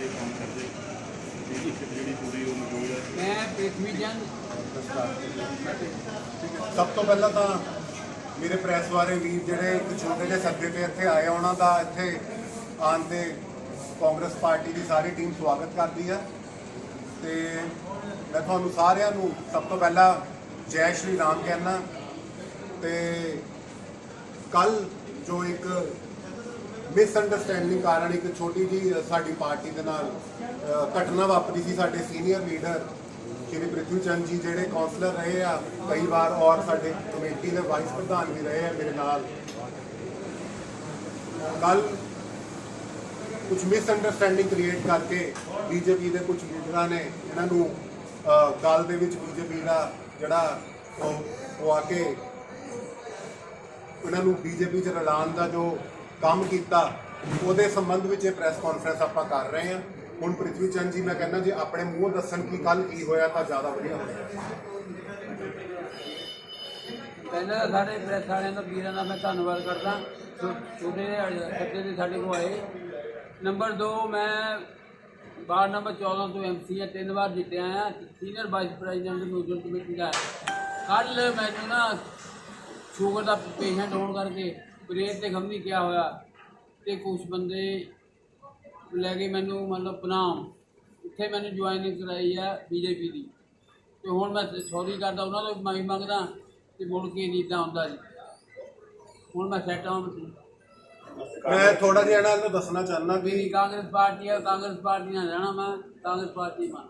ਤੇ ਕੰਮ ਕਰਦੇ। ਇਹਦੀ ਸਿੱਖ ਜਿਹੜੀ ਪੂਰੀ ਉਹ ਮੌਜੂਦ ਹੈ। ਮੈਂ ਪ੍ਰਿਥਵੀ ਚੰਦ ਸਭ ਤੋਂ ਪਹਿਲਾਂ ਤਾਂ ਮੇਰੇ ਪ੍ਰੈਸ ਵਾਲੇ ਵੀਰ ਜਿਹੜੇ ਇੱਕ ਛੋਟੇ ਜਿਹੇ ਸੱਦੇ ਤੇ ਇੱਥੇ ਆਏ ਆ, ਉਹਨਾਂ ਦਾ ਇੱਥੇ ਆਉਣ ਤੇ ਕਾਂਗਰਸ ਪਾਰਟੀ ਦੀ ਸਾਰੀ ਟੀਮ ਸਵਾਗਤ ਕਰਦੀ ਹੈ ਤੇ ਮੈਂ ਤੁਹਾਨੂੰ ਸਾਰਿਆਂ ਨੂੰ ਸਭ ਤੋਂ ਪਹਿਲਾਂ ਜੈ ਸ਼੍ਰੀ ਰਾਮ ਕਹਿਣਾ ਤੇ ਕੱਲ ਜੋ ਇੱਕ ਮਿਸਅੰਡਰਸਟੈਂਡਿੰਗ ਕਾਰਨ ਇੱਕ ਛੋਟੀ ਜੀ ਸਾਡੀ ਪਾਰਟੀ ਦੇ ਨਾਲ ਘਟਨਾ ਵਾਪਰੀ ਸੀ ਸਾਡੇ ਸੀਨੀਅਰ ਲੀਡਰ ਸ਼੍ਰੀ ਪ੍ਰਿਥੂ ਚੰਦ ਜੀ ਜਿਹੜੇ ਕਾਉਂਸਲਰ ਰਹੇ ਆ ਕਈ ਵਾਰ ਔਰ ਸਾਡੇ ਕਮੇਟੀ ਦੇ ਵਾਈਸ ਪ੍ਰਧਾਨ ਵੀ ਰਹੇ ਆ ਮੇਰੇ ਨਾਲ। ਕੱਲ ਕੁਝ ਮਿਸਅੰਡਰਸਟੈਂਡਿੰਗ ਕ੍ਰੀਏਟ ਕਰਕੇ ਬੀਜੇਪੀ ਦੇ ਕੁਝ ਲੀਡਰਾਂ ਨੇ ਇਹਨਾਂ ਨੂੰ ਅ, ਗੱਲ ਦੇ ਵਿੱਚ ਬੀਜੇਪੀ ਦਾ ਜਿਹੜਾ ਉਹ ਉਹ ਆ ਕੇ ਉਹਨਾਂ ਨੂੰ ਬੀਜੇਪੀ 'ਚ ਰਲਾਉਣ ਦਾ ਜੋ ਕੰਮ ਕੀਤਾ, ਉਹਦੇ ਸੰਬੰਧ ਵਿੱਚ ਇਹ ਪ੍ਰੈਸ ਕਾਨਫਰੰਸ ਆਪਾਂ ਕਰ ਰਹੇ ਹਾਂ। ਹੁਣ ਪ੍ਰਿਥਵੀ ਚੰਦ ਜੀ, ਮੈਂ ਕਹਿੰਦਾ ਜੇ ਆਪਣੇ ਮੂੰਹ ਦੱਸਣ ਕਿ ਕੱਲ ਕੀ ਹੋਇਆ ਤਾਂ ਜ਼ਿਆਦਾ ਵਧੀਆ ਹੋਇਆ ਪਹਿਲਾਂ ਤਾਂ ਸਾਡੇ ਪ੍ਰੈਸ ਵਾਲਿਆਂ ਦਾ ਵੀਰਾਂ ਦਾ ਮੈਂ ਧੰਨਵਾਦ ਕਰਦਾ। ਛੋ- ਛੋਟੇ ਸੱਤੇ ਦੇ ਸਾਡੇ ਕੋਲ ਆਏ ਨੰਬਰ 2 ਮੈਂ ਵਾਰਡ ਨੰਬਰ 14 ਤੋਂ ਐਮਸੀ ਆ, ਤਿੰਨ ਵਾਰ ਜਿੱਤਿਆ ਆ। Senior vice president museum committee ਦਾ ਕੱਲ ਮੈਨੂੰ ਨਾ ਸ਼ੂਗਰ ਦਾ ਪੇਸ਼ੈਂਟ ਹੋਣ ਕਰਕੇ ਬ੍ਰੇਕ ਤੇ ਖੰਭੀ ਕਿਆ ਹੋਇਆ ਤੇ ਕੁਝ ਬੰਦੇ ਲੈ ਕੇ ਮੈਨੂੰ ਮਤਲਬ ਪਨਾਮ ਇੱਥੇ ਮੈਨੂੰ ਜੁਆਇਨਿੰਗ ਕਰਾਈ ਆ ਬੀਜੇਪੀ ਦੀ। ਤੇ ਹੁਣ ਮੈਂ ਸੌਰੀ ਕਰਦਾ ਉਹਨਾਂ ਤੋਂ ਵੀ ਮਾਫੀ ਮੰਗਦਾ ਤੇ ਮੁੜ ਕੇ ਨਹੀਂ ਇਦਾਂ ਹੁੰਦਾ ਜੀ। ਹੁਣ ਮੈਂ ਸੈੱਟ ਹਾਂ ਮੈਂ ਥੋੜਾ ਜਿਹਾ ਇਹਨਾਂ ਨੂੰ ਦੱਸਣਾ ਚਾਹੁੰਦਾ ਕਿ ਕਾਂਗਰਸ ਪਾਰਟੀ ਹੈ ਕਾਂਗਰਸ ਪਾਰਟੀ ਨਾਲ ਰਹਿਣਾ ਮੈਂ ਕਾਂਗਰਸ ਪਾਰਟੀ ਮਾਂ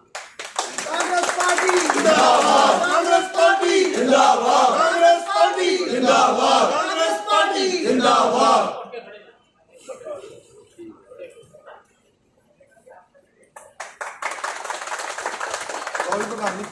ਕਾਂਗਰਸ ਪਾਰਟੀ ਜਿੰਦਾਬਾਦ। ਕਾਂਗਰਸ ਪਾਰਟੀ ਜਿੰਦਾਬਾਦ ਕਾਂਗਰਸ ਪਾਰਟੀ ਜਿੰਦਾਬਾਦ ਕਾਂਗਰਸ ਪਾਰਟੀ ਜਿੰਦਾਬਾਦ ਕੋਈ ਪ੍ਰਧਾਨ ਨਹੀਂ